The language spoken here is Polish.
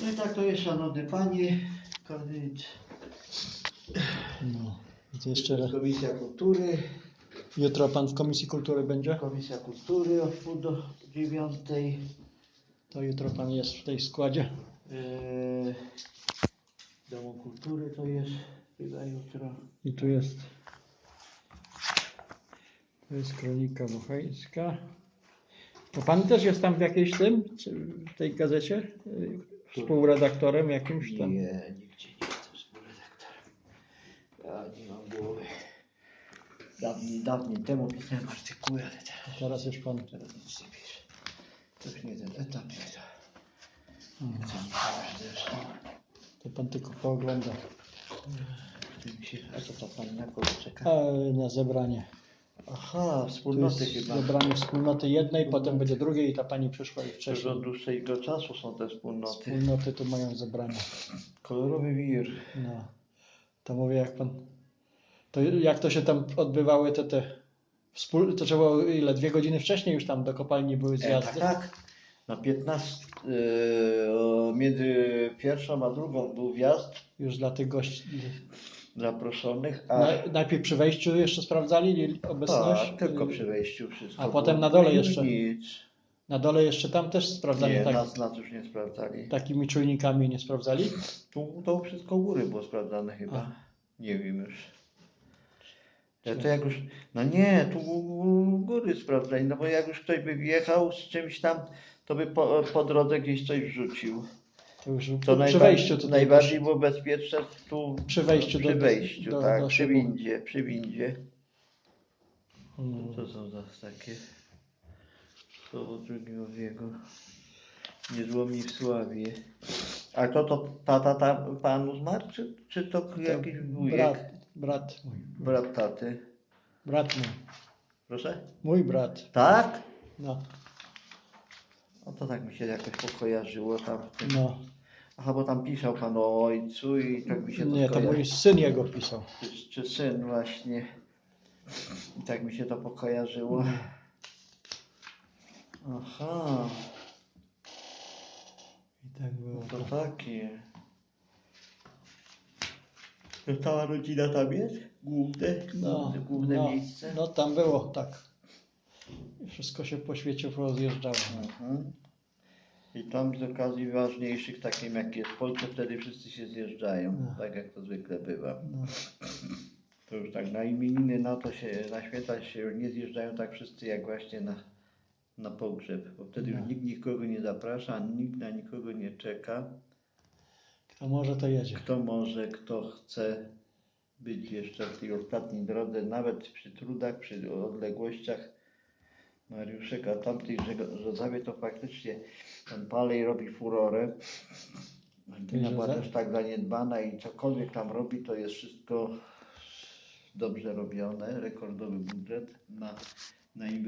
No i tak to jest, szanowny panie. Koniec. No. To jeszcze raz. Komisja Kultury. Jutro pan w Komisji Kultury będzie? Komisja Kultury od pół do dziewiątej. To jutro pan jest w tej składzie. Eee, Domu Kultury to jest chyba jutro. I tu jest. To jest kronika bocheńska. To pan też jest tam w jakiejś tym, czy w tej gazecie? Współredaktorem jakimś tam? Nie, nigdzie nie jestem współredaktorem. Ja nie mam głowy. Dawniej, dawniej temu pisałem artykuły, ale teraz, Teraz już pan. teraz nic nie piszę. To już nie ten etap, nie to. Mhm. To pan tylko poogląda. A co to pan na kogo czeka? A, na zebranie. Aha, wspólnoty jest chyba. zebranie wspólnoty jednej, potem będzie drugiej i ta pani przyszła i wcześniej. od dłuższego czasu są te wspólnoty. Wspólnoty tu mają zebranie. Kolorowy wir. No. To mówię jak pan. To jak to się tam odbywały te te. Wspól... To trzeba ile? Dwie godziny wcześniej już tam do kopalni były E, zjazdy. tak, tak. Na 15, e, o, między pierwszą a drugą był wjazd Już dla tych gości. Zaproszonych, a Na, najpierw przy wejściu jeszcze sprawdzali obecność. tak, tylko przy wejściu wszystko. A potem na dole jeszcze. Nic. Na dole jeszcze tam też sprawdzali. Nie, tak, nas, nas już nie sprawdzali. Takimi czujnikami nie sprawdzali. Tu, to wszystko u góry było sprawdzane chyba. A. Nie wiem już. Ja to jak już, no nie, tu u góry sprawdzali, no bo jak już ktoś by wjechał z czymś tam, to by po, po drodze gdzieś coś wrzucił. To już To przy wejściu tutaj. najbardziej było bezpieczne tu Przy wejściu przy do- wejściu, do- tak, do przy windzie, przy windzie. Mm. Co są za takie słowo drugiego wieku? Niezłomni w sławie. A to to tata ta, panu zmarł, czy, czy to jakiś wujek? Brat, brat mój. Brat taty. Brat mój. Proszę? Mój brat. Tak? No, No to tak mi się jakoś pokojarzyło tam. w tym- no. Aha, bo tam pisał pan o ojcu i tak mi się to Nie, to mój syn jego pisał. Czy, czy syn właśnie. I tak mi się to pokojarzyło. Aha, I tak było. to takie. To cała rodzina tam jest? Główne? No, Główne, główne no, miejsce? no tam było, tak. Wszystko się po świecie rozjeżdżało. Mhm. I tam z okazji ważniejszych, takim jak jest w Polsce, wtedy wszyscy się zjeżdżają, No. tak jak to zwykle bywa. No. To już tak na imieniny, na to się, na święta się nie zjeżdżają tak wszyscy jak właśnie na, na pogrzeb, bo wtedy No. już nikt nikogo nie zaprasza, nikt na nikogo nie czeka. Kto może, to jedzie. Kto może, kto chce być jeszcze w tej ostatniej drodze, nawet przy trudach, przy odległościach. Mariuszek, a tamtej Rzezawie to faktycznie ten palej robi furorę. Gmina była też tak zaniedbana i cokolwiek tam robi, to jest wszystko dobrze robione. Rekordowy budżet na, na inwestycje.